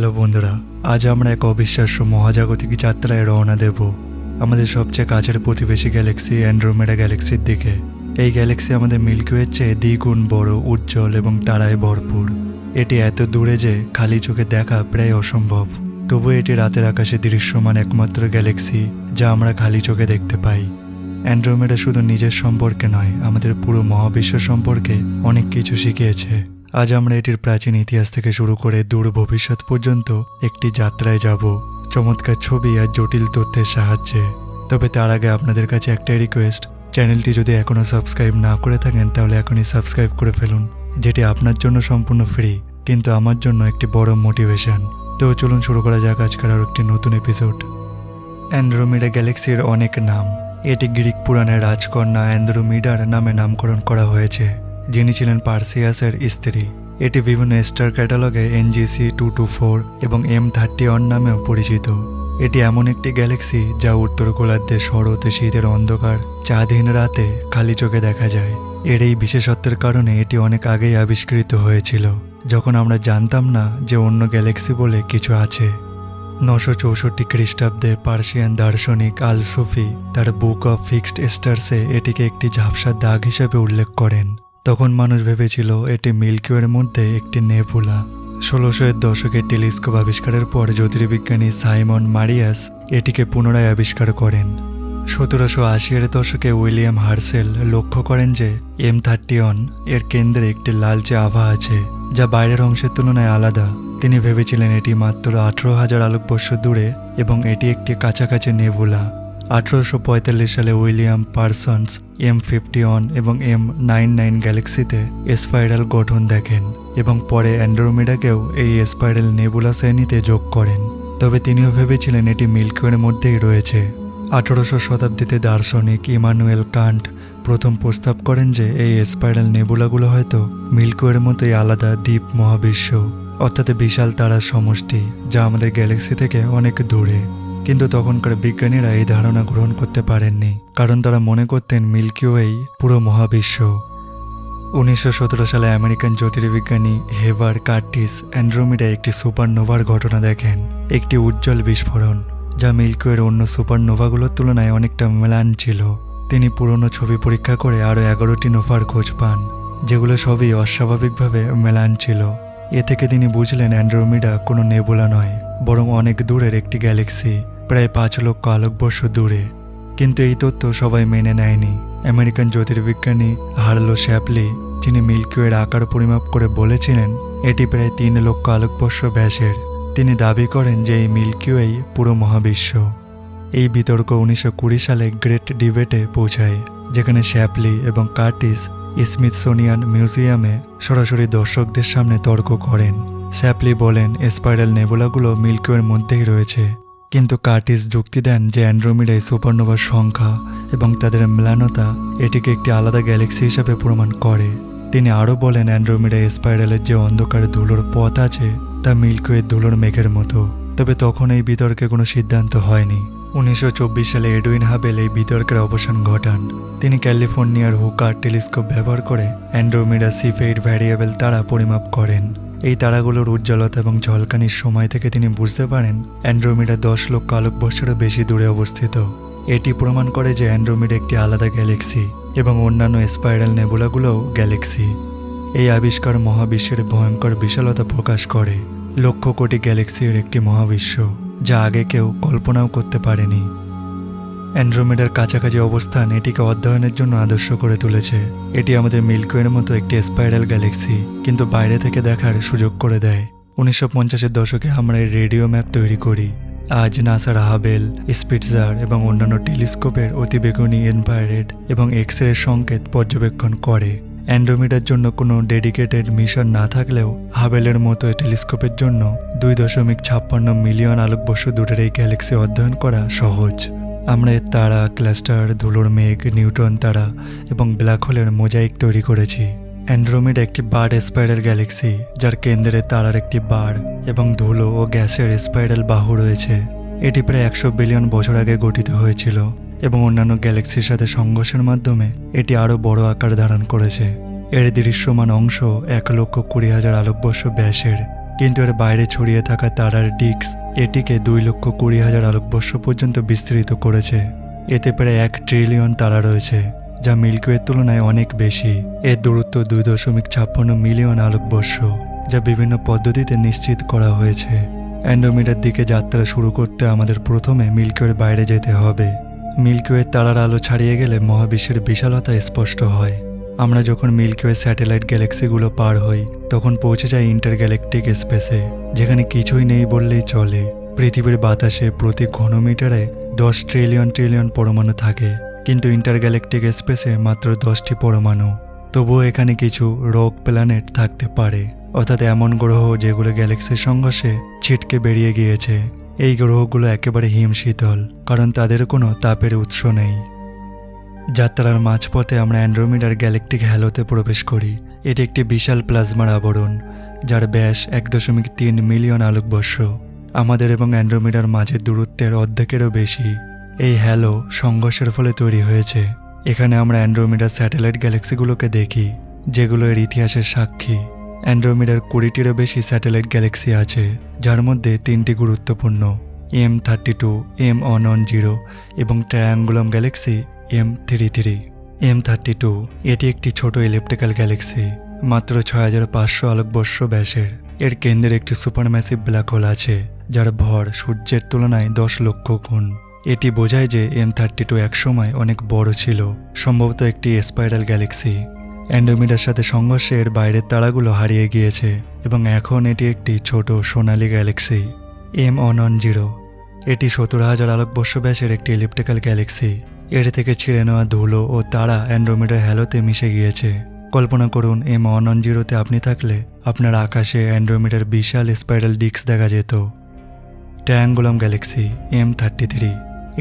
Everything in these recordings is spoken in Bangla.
হ্যালো বন্ধুরা, আজ আমরা এক অবিশ্বাস্য মহাজাগতিক যাত্রায় রওনা দেব আমাদের সবচেয়ে কাছের প্রতিবেশী গ্যালাক্সি অ্যান্ড্রোমেডা গ্যালাক্সির দিকে। এই গ্যালাক্সি আমাদের মিল্কিওয়ের চেয়ে দ্বিগুণ বড়, উজ্জ্বল এবং তারায় ভরপুর। এটি এত দূরে যে খালি চোখে দেখা প্রায় অসম্ভব। তবু এটি রাতের আকাশে দৃশ্যমান একমাত্র গ্যালাক্সি যা আমরা খালি চোখে দেখতে পাই। অ্যান্ড্রোমেডা শুধু নিজের সম্পর্কে নয়, আমাদের পুরো মহাবিশ্ব সম্পর্কে অনেক কিছু শিখিয়েছে। আজ আমরা এটির প্রাচীন ইতিহাস থেকে শুরু করে দূর ভবিষ্যৎ পর্যন্ত একটি যাত্রায় যাব। চমৎকার ছবি আর জটিল তথ্যের সাহায্যে। তবে তার আগে আপনাদের কাছে একটাই রিকোয়েস্ট চ্যানেলটি যদি এখনও সাবস্ক্রাইব না করে থাকেন, তাহলে এখনই সাবস্ক্রাইব করে ফেলুন, যেটি আপনার জন্য সম্পূর্ণ ফ্রি কিন্তু আমার জন্য একটি বড় মোটিভেশন তো চলুন শুরু করা যাক আজকের আরও একটি নতুন এপিসোড অ্যান্ড্রোমিডা গ্যালাক্সির অনেক নাম। এটি গ্রিক পুরাণের রাজকন্যা অ্যান্ড্রোমিডার নামে নামকরণ করা হয়েছে। যিনি ছিলেন পার্সিয়াসের স্ত্রী। এটি বিভিন্ন স্টার ক্যাটালগে এনজিসি টু টু ফোর এবং এম থার্টি ওয়ান নামেও পরিচিত। এটি এমন একটি গ্যালাক্সি যা উত্তর গোলার্ধে শরৎ শীতের অন্ধকার, চাঁদহীন রাতে খালি চোখে দেখা যায়। এর এই বিশেষত্বের কারণে এটি অনেক আগেই আবিষ্কৃত হয়েছিল, যখন আমরা জানতাম না যে অন্য গ্যালাক্সি বলে কিছু আছে। নশো চৌষট্টি খ্রিস্টাব্দে পার্সিয়ান দার্শনিক আল সুফি তার বুক অফ ফিক্সড স্টার্সে এটিকে একটি ঝাপসা দাগ হিসেবে উল্লেখ করেন। তখন মানুষ ভেবেছিল এটি মিল্কিওয়ের মধ্যে একটি নেবুলা। ষোলোশো এর দশকে টেলিস্কোপ আবিষ্কারের পর জ্যোতির্বিজ্ঞানী সাইমন মারিয়াস এটিকে পুনরায় আবিষ্কার করেন। সতেরোশো আশির দশকে উইলিয়াম হার্সেল লক্ষ্য করেন যে এম থার্টি এর কেন্দ্রে একটি লালচে আভা আছে, যা বাইরের অংশের তুলনায় আলাদা। তিনি ভেবেছিলেন এটি মাত্র আঠেরো হাজার আলোকবর্ষ দূরে এবং এটি একটি কাছাকাছি নেবুলা। আঠারোশো পঁয়তাল্লিশ সালে William Parsons M fifty one এবং এম নাইন নাইন গ্যালাক্সিতে স্পাইরাল গঠন দেখেন এবং পরে অ্যান্ড্রোমিডাকেও এই স্পাইরাল নেবুলা শ্রেণীতে যোগ করেন। তবে তিনিও ভেবেছিলেন এটি মিল্কওয়ের মধ্যেই রয়েছে। আঠারোশো শতাব্দীতে দার্শনিক ইমানুয়েল কান্ট প্রথম প্রস্তাব করেন যে এই স্পাইরাল নেবুলাগুলো হয়তো মিল্কওয়ের মতোই আলাদা দ্বীপ মহাবিশ্ব, অর্থাৎ বিশাল তারার সমষ্টি, যা আমাদের গ্যালাক্সি থেকে অনেক দূরে। কিন্তু তখনকার বিজ্ঞানীরা এই ধারণা গ্রহণ করতে পারেননি, কারণ তারা মনে করতেন মিল্কিওয়েই পুরো মহাবিশ্ব। উনিশশো সতেরো সালে আমেরিকান জ্যোতির্বিজ্ঞানী হেভার কার্টিস অ্যান্ড্রোমিডা একটি সুপারনোভার ঘটনা দেখেন, একটি উজ্জ্বল বিস্ফোরণ, যা মিল্কিওয়ের অন্য সুপারনোভাগুলোর তুলনায় অনেকটা মেলান ছিল। তিনি পুরনো ছবি পরীক্ষা করে আরও এগারোটি নোভার খোঁজ পান, যেগুলো সবই অস্বাভাবিকভাবে মেলান ছিল। এ থেকে তিনি বুঝলেন অ্যান্ড্রোমিডা কোনো নেবুলা নয়। বরং অনেক দূরের একটি গ্যালাক্সি, প্রায় পাঁচ লক্ষ আলোকবর্ষ দূরে। কিন্তু এই তথ্য সবাই মেনে নেয়নি। আমেরিকান জ্যোতির্বিজ্ঞানী হার্লো শ্যাপলি, যিনি মিল্কিওয়ের আকার পরিমাপ করে বলেছিলেন, এটি প্রায় তিন লক্ষ আলোকবর্ষ ব্যাসের। তিনি দাবি করেন যে এই মিল্কিওয়েই পুরো মহাবিশ্ব। এই বিতর্ক উনিশশো কুড়ি সালে গ্রেট ডিবেটে পৌঁছায়, যেখানে শ্যাপলি এবং কার্টিস স্মিথসোনিয়ান মিউজিয়ামে সরাসরি দর্শকদের সামনে তর্ক করেন। স্যাপলি বলেন, স্পাইরাল নেবুলাগুলো মিল্কিওয়ের মধ্যেই রয়েছে। কিন্তু কার্টিস যুক্তি দেন যে অ্যান্ড্রোমিডাই সুপারনোভার সংখ্যা এবং তাদের মেলানতা এটিকে একটি আলাদা গ্যালাক্সি হিসাবে প্রমাণ করে। তিনি আরও বলেন অ্যান্ড্রোমিডা স্পাইরালের যে অন্ধকার ধুলোর পথ আছে, তা মিল্কিওয়ের ধুলোর মেঘের মতো। তবে তখন এই বিতর্কে কোনো সিদ্ধান্ত হয়নি। উনিশশো চব্বিশ সালে এডুইন হাবেল এই বিতর্কের অবসান ঘটান। তিনি ক্যালিফোর্নিয়ার হুকার টেলিস্কোপ ব্যবহার করে অ্যান্ড্রোমিডা সিফেইড ভ্যারিয়েবল তারা পরিমাপ করেন। এই তারাগুলোর উজ্জ্বলতা এবং ঝলকানির সময় থেকে তিনি বুঝতে পারেন অ্যান্ড্রোমিডা দশ লক্ষ আলোকবর্ষেরও বেশি দূরে অবস্থিত। এটি প্রমাণ করে যে অ্যান্ড্রোমিডা একটি আলাদা গ্যালাক্সি এবং অন্যান্য স্পাইরাল নেবুলাগুলোও গ্যালাক্সি। এই আবিষ্কার মহাবিশ্বের ভয়ঙ্কর বিশালতা প্রকাশ করে। লক্ষ কোটি গ্যালাক্সির একটি মহাবিশ্ব, যা আগে কেউ কল্পনাও করতে পারেনি। অ্যান্ড্রোমেডার কাছাকাছি অবস্থান এটিকে অধ্যয়নের জন্য আদর্শ করে তুলেছে। এটি আমাদের মিল্কওয়ের মতো একটি স্পাইরাল গ্যালাক্সি কিন্তু বাইরে থেকে দেখার সুযোগ করে দেয়। উনিশশো পঞ্চাশের দশকে আমরা এই রেডিও ম্যাপ তৈরি করি। আজ নাসার হাবেল, স্পিটজার এবং অন্যান্য টেলিস্কোপের অতিবেগুনি ইনফ্রারেড এবং এক্স রে সংকেত পর্যবেক্ষণ করে। অ্যান্ড্রোমিডার জন্য কোনো ডেডিকেটেড মিশন না থাকলেও হাবেলের মতো টেলিস্কোপের জন্য দুই দশমিক ছাপ্পান্ন মিলিয়ন আলোকবর্ষ দূরের এই গ্যালাক্সি অধ্যয়ন করা সহজ। আমরা এর তারা, ক্লাস্টার, ধুলোর মেঘ, নিউট্রন তারা এবং ব্ল্যাক হোলের মোজাইক তৈরি করেছি। অ্যান্ড্রোমিড একটি বার স্পাইরাল গ্যালাক্সি, যার কেন্দ্রে তারার একটি বার এবং ধুলো ও গ্যাসের স্পাইরাল বাহু রয়েছে। এটি প্রায় একশো বিলিয়ন বছর আগে গঠিত হয়েছিল এবং অন্যান্য গ্যালাক্সির সাথে সংঘর্ষের মাধ্যমে এটি আরও বড় আকার ধারণ করেছে। এর দৃশ্যমান অংশ এক লক্ষ কুড়ি হাজার আলোকবর্ষ ব্যাসের। কিন্তু এর বাইরে ছড়িয়ে থাকা তারার ডিস্ক এটিকে দুই লক্ষ কুড়ি হাজার আলোকবর্ষ পর্যন্ত বিস্তৃত করেছে। এতে প্রায় এক ট্রিলিয়ন তারা রয়েছে, যা মিল্কওয়ের তুলনায় অনেক বেশি। এর দূরত্ব দুই দশমিক ছাপ্পান্ন মিলিয়ন আলোকবর্ষ, যা বিভিন্ন পদ্ধতিতে নিশ্চিত করা হয়েছে। অ্যান্ড্রোমিডার দিকে যাত্রা শুরু করতে আমাদের প্রথমে মিল্কওয়ের বাইরে যেতে হবে। মিল্কওয়ের তারার আলো ছাড়িয়ে গেলে মহাবিশ্বের বিশালতা স্পষ্ট হয়। আমরা যখন মিল্কওয়ে স্যাটেলাইট গ্যালাক্সিগুলো পার হই, তখন পৌঁছে যাই ইন্টার গ্যালাকটিক স্পেসে যেখানে কিছুই নেই বললেই চলে। পৃথিবীর বাতাসে প্রতি ঘনমিটারে দশ ট্রিলিয়ন ট্রিলিয়ন পরমাণু থাকে, কিন্তু ইন্টার গ্যালাকটিক স্পেসে মাত্র দশটি পরমাণু। তবুও এখানে কিছু রোগ প্ল্যানেট থাকতে পারে। অর্থাৎ এমন গ্রহ যেগুলো গ্যালাক্সির সংঘর্ষে ছিটকে বেরিয়ে গিয়েছে। এই গ্রহগুলো একেবারে হিম শীতল কারণ তাদের কোনো তাপের উৎস নেই। যাত্রার মাঝপথে আমরা অ্যান্ড্রোমিডার গ্যালেকটিক হ্যালোতে প্রবেশ করি। এটি একটি বিশাল প্লাজমার আবরণ, যার ব্যাস এক দশমিক তিন মিলিয়ন আলোকবর্ষ। আমাদের এবং অ্যান্ড্রোমিডার মাঝের দূরত্বের অর্ধেকেরও বেশি। এই হ্যালো সংঘর্ষের ফলে তৈরি হয়েছে। এখানে আমরা অ্যান্ড্রোমিডার স্যাটেলাইট গ্যালাক্সিগুলোকে দেখি, যেগুলো এর ইতিহাসের সাক্ষী। অ্যান্ড্রোমিডার কুড়িটিরও বেশি স্যাটেলাইট গ্যালাক্সি আছে, যার মধ্যে তিনটি গুরুত্বপূর্ণ, M thirty two, M one one zero এবং Triangulum galaxy M thirty three M thirty two এটি একটি ছোট ইলেকট্রিক্যাল গ্যালাক্সি মাত্র ছয় হাজার পাঁচশো আলোকবর্ষ ব্যাসের। এর কেন্দ্রে একটি সুপারম্যাসিভ ব্ল্যাক হোল আছে, যার ভর সূর্যের তুলনায় দশ লক্ষ গুণ। এটি বোঝায় যে এম থার্টি টু একসময় অনেক বড় ছিল, সম্ভবত একটি স্পাইরাল গ্যালাক্সি অ্যান্ডোমিডার সাথে সংঘর্ষে এর বাইরের তারাগুলো হারিয়ে গিয়েছে, এবং এখন এটি একটি ছোট সোনালি গ্যালাক্সি এম অন জিরো এটি সত্তর হাজার আলোকবর্ষ ব্যাসের একটি ইলেকট্রিক্যাল গ্যালাক্সি এর থেকে ছিঁড়ে নেওয়া ধুলো ও তারা অ্যান্ড্রোমিডার হ্যালোতে মিশে গিয়েছে। কল্পনা করুন এম অন অন জিরোতে আপনি থাকলে আপনার আকাশে অ্যান্ড্রোমিডার বিশাল স্পাইরাল ডিস্ক দেখা যেত। Triangulum galaxy, M thirty three.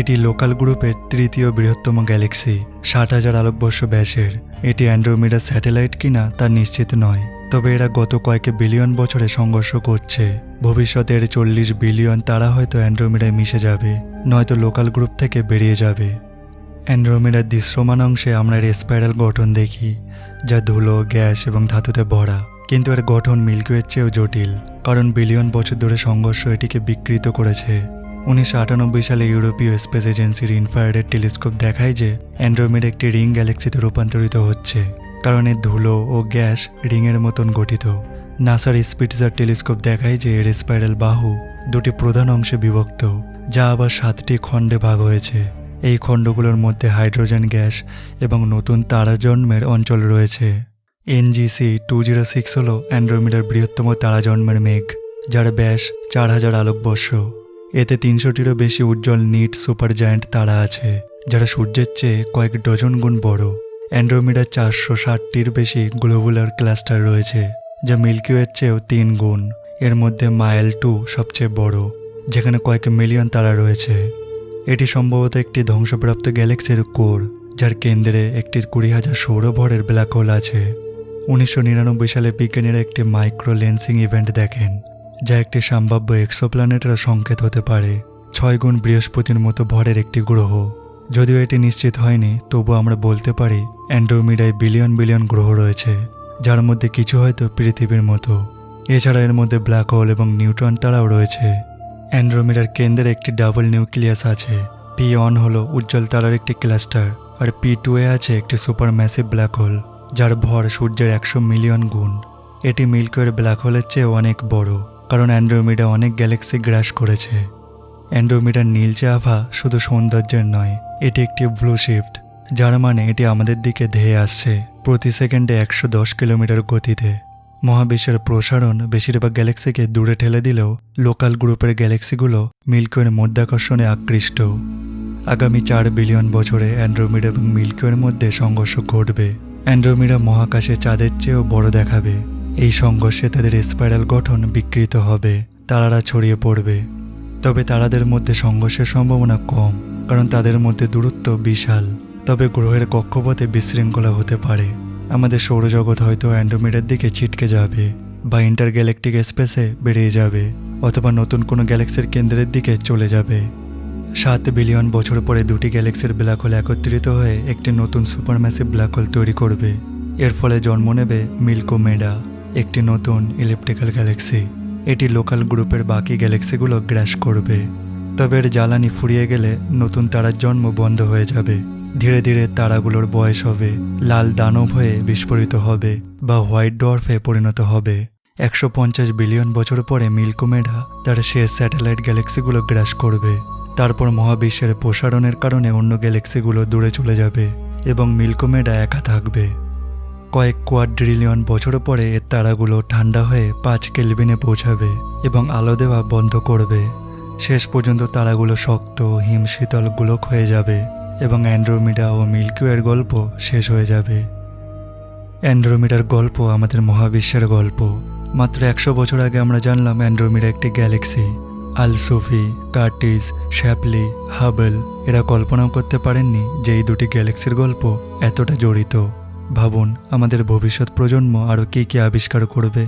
এটি লোকাল গ্রুপের তৃতীয় বৃহত্তম গ্যালাক্সি, ষাট হাজার আলোকবর্ষ ব্যাসের। এটি অ্যান্ড্রোমিডার স্যাটেলাইট কিনা তা নিশ্চিত নয়, তবে এরা গত কয়েক বিলিয়ন বছরে সংঘর্ষ করছে। ভবিষ্যতে এর চল্লিশ বিলিয়ন তারা হয়তো অ্যান্ড্রোমিডায় মিশে যাবে, নয়তো লোকাল গ্রুপ থেকে বেরিয়ে যাবে। অ্যান্ড্রোমিডার দৃশ্যমান অংশে আমরা এর স্পাইরাল গঠন দেখি, যা ধুলো, গ্যাস এবং ধাতুতে ভরা। কিন্তু এর গঠন মিল্কওয়ের চেয়েও জটিল, কারণ বিলিয়ন বছর ধরে সংঘর্ষ এটিকে বিকৃত করেছে। উনিশশো আটানব্বই সালে ইউরোপীয় স্পেস এজেন্সির ইনফ্রারেড টেলিস্কোপ দেখায় যে অ্যান্ড্রোমিড একটি রিং গ্যালাক্সিতে রূপান্তরিত হচ্ছে, কারণ এর ধুলো ও গ্যাস রিংয়ের মতন গঠিত। নাসার স্পিটজার টেলিস্কোপ দেখায় যে এর স্পাইরাল বাহু দুটি প্রধান অংশে বিভক্ত, যা আবার সাতটি খণ্ডে ভাগ হয়েছে। এই খণ্ডগুলোর মধ্যে হাইড্রোজেন গ্যাস এবং নতুন তারা জন্মের অঞ্চল রয়েছে। এনজিসি টু জিরো সিক্স হল অ্যান্ড্রোমিডার বৃহত্তম তারা জন্মের মেঘ, যার ব্যাস চার হাজার আলোকবর্ষ। এতে তিনশোটিরও বেশি উজ্জ্বল নিট সুপার জায়ান্ট তারা আছে, যারা সূর্যের চেয়ে কয়েক ডজন গুণ বড়। অ্যান্ড্রোমিডার চারশো ষাটটির বেশি গ্লোবুলার ক্লাস্টার রয়েছে, যা মিল্কিওয়ের চেয়েও তিন গুণ। এর মধ্যে মাইল টু সবচেয়ে বড়, যেখানে কয়েক মিলিয়ন তারা রয়েছে। এটি সম্ভবত একটি ধ্বংসপ্রাপ্ত গ্যালাক্সির কোর, যার কেন্দ্রে একটি কুড়ি হাজার সৌরভরের ব্ল্যাক হোল আছে। উনিশশো নিরানব্বই সালে বিজ্ঞানীরা একটি মাইক্রো লেন্সিং ইভেন্ট দেখেন, যা একটি সম্ভাব্য এক্সোপ্ল্যানেটের সংকেত হতে পারে। ছয় গুণ বৃহস্পতির মতো ভরের একটি গ্রহ। যদিও এটি নিশ্চিত হয়নি, তবু আমরা বলতে পারি অ্যান্ড্রোমিডায় বিলিয়ন বিলিয়ন গ্রহ রয়েছে, যার মধ্যে কিছু হয়তো পৃথিবীর মতো। এছাড়া এর মধ্যে ব্ল্যাক হোল এবং নিউট্রন তারাও রয়েছে। অ্যান্ড্রোমিডার কেন্দ্রে একটি ডাবল নিউক্লিয়াস আছে। পি অন হলো উজ্জ্বল তারার একটি ক্লাস্টার আর পি টু এ আছে একটি সুপার ম্যাসিভ ব্ল্যাক হোল, যার ভর সূর্যের একশো মিলিয়ন গুণ। এটি মিল্কওয়ের ব্ল্যাক হোলের চেয়ে অনেক বড়, কারণ অ্যান্ড্রোমিডা অনেক গ্যালাক্সি গ্রাস করেছে। অ্যান্ড্রোমিডার নীলচে আভা শুধু সৌন্দর্যের নয়, এটি একটি ব্লু শিফট, যার মানে এটি আমাদের দিকে ধেয়ে আসছে প্রতি সেকেন্ডে একশো দশ কিলোমিটার গতিতে। মহাবিশ্বের প্রসারণ বেশিরভাগ গ্যালাক্সিকে দূরে ঠেলে দিলেও লোকাল গ্রুপের গ্যালাক্সিগুলো মিল্কওয়ের মধ্যাকর্ষণে আকৃষ্ট। আগামী চার বিলিয়ন বছরে অ্যান্ড্রোমিড এবং মিল্কওয়ের মধ্যে সংঘর্ষ ঘটবে। অ্যান্ড্রোমিডা মহাকাশে চাঁদের চেয়েও বড় দেখাবে। এই সংঘর্ষে তাদের স্পাইরাল গঠন বিকৃত হবে, তারারা ছড়িয়ে পড়বে। তবে তারাদের মধ্যে সংঘর্ষের সম্ভাবনা কম, কারণ তাদের মধ্যে দূরত্ব বিশাল। তবে গ্রহের কক্ষপথে বিশৃঙ্খলা হতে পারে। আমাদের সৌরজগৎ হয়তো অ্যান্ড্রোমিডার দিকে ছিটকে যাবে বা ইন্টার গ্যালাকটিক স্পেসে বেরিয়ে যাবে অথবা নতুন কোনো গ্যালাক্সির কেন্দ্রের দিকে চলে যাবে। সাত বিলিয়ন বছর পরে দুটি গ্যালাক্সির ব্ল্যাক হোল একত্রিত হয়ে একটি নতুন সুপারম্যাসিভ ব্ল্যাক হোল তৈরি করবে। এর ফলে জন্ম নেবে মিল্কোমেডা একটি নতুন ইলেকট্রিক্যাল গ্যালাক্সি। এটি লোকাল গ্রুপের বাকি গ্যালাক্সিগুলো গ্র্যাশ করবে। তবে এর জ্বালানি ফুরিয়ে গেলে নতুন তারার জন্ম বন্ধ হয়ে যাবে। ধীরে ধীরে তারাগুলোর বয়স হবে, লাল দানব হয়ে বিস্ফোরিত হবে বা হোয়াইট ডোয়ার্ফে পরিণত হবে। একশো পঞ্চাশ বিলিয়ন বছর পরে মিল্কোমেডা তার শেষ স্যাটেলাইট গ্যালাক্সিগুলো গ্রাস করবে। তারপর মহাবিশ্বের প্রসারণের কারণে অন্য গ্যালাক্সিগুলো দূরে চলে যাবে এবং মিল্কোমেডা একা থাকবে। কয়েক কোয়াড্রিলিয়ন বছর পরে এর তারাগুলো ঠান্ডা হয়ে পাঁচ কেলভিনে পৌঁছাবে এবং আলো দেওয়া বন্ধ করবে। শেষ পর্যন্ত তারাগুলো শক্ত, হিম শীতল, গোলক হয়ে যাবে। এবং অ্যান্ড্রোমিডা ও মিল্কিওয়ের গল্প শেষ হয়ে যাবে। অ্যান্ড্রোমিডার গল্প আমাদের মহাবিশ্বের গল্প। মাত্র একশো বছর আগে আমরা জানলাম অ্যান্ড্রোমিডা একটি গ্যালাক্সি। আলসোফি কার্টিস, শ্যাপলি, হাবেল, এরা কল্পনাও করতে পারেননি যে এই দুটি গ্যালাক্সির গল্প এতটা জড়িত। ভাবুন, আমাদের ভবিষ্যৎ প্রজন্ম আরও কী কী আবিষ্কার করবে।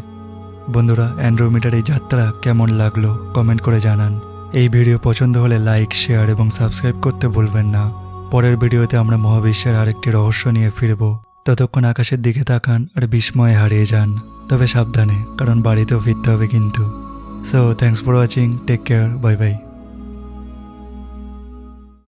বন্ধুরা অ্যান্ড্রোমিটার এই যাত্রা কেমন লাগল কমেন্ট করে জানান। এই ভিডিও পছন্দ হলে লাইক, শেয়ার এবং সাবস্ক্রাইব করতে ভুলবেন না। পরের ভিডিওতে আমরা মহাবিশ্বের আরেকটি রহস্য নিয়ে ফিরব। ততক্ষণ আকাশের দিকে তাকান আর বিস্ময়ে হারিয়ে যান। তবে সাবধানে, কারণ বাড়িতেও ফিরতে হবে কিন্তু। So thanks for watching take care bye bye